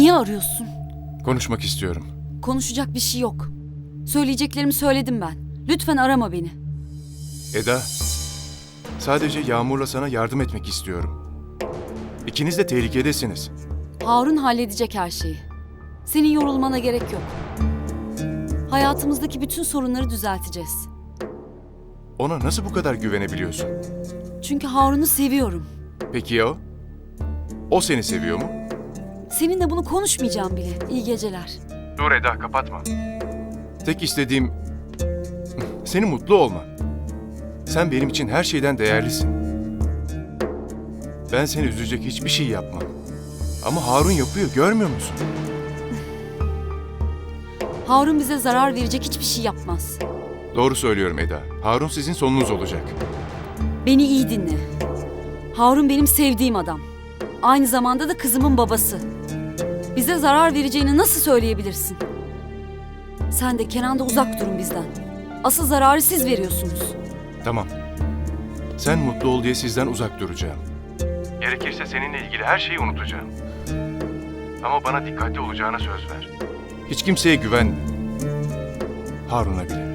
Niye arıyorsun? Konuşmak istiyorum. Konuşacak bir şey yok. Söyleyeceklerimi söyledim ben. Lütfen arama beni. Eda, sadece Yağmur'la sana yardım etmek istiyorum. İkiniz de tehlikedesiniz. Harun halledecek her şeyi. Senin yorulmana gerek yok. Hayatımızdaki bütün sorunları düzelteceğiz. Ona nasıl bu kadar güvenebiliyorsun? Çünkü Harun'u seviyorum. Peki ya o? O seni seviyor mu? Seninle bunu konuşmayacağım bile. İyi geceler. Dur Eda, kapatma. Tek istediğim senin mutlu olman. Sen benim için her şeyden değerlisin. Ben seni üzecek hiçbir şey yapmam. Ama Harun yapıyor, görmüyor musun? Harun bize zarar verecek hiçbir şey yapmaz. Doğru söylüyorum Eda. Harun sizin sonunuz olacak. Beni iyi dinle. Harun benim sevdiğim adam. Aynı zamanda da kızımın babası. Bize zarar vereceğini nasıl söyleyebilirsin? Sen de Kenan da uzak durun bizden. Asıl zararı siz veriyorsunuz. Tamam. Sen mutlu ol diye sizden uzak duracağım. Gerekirse seninle ilgili her şeyi unutacağım. Ama bana dikkatli olacağına söz ver. Hiç kimseye güvenme. Harun'a bile.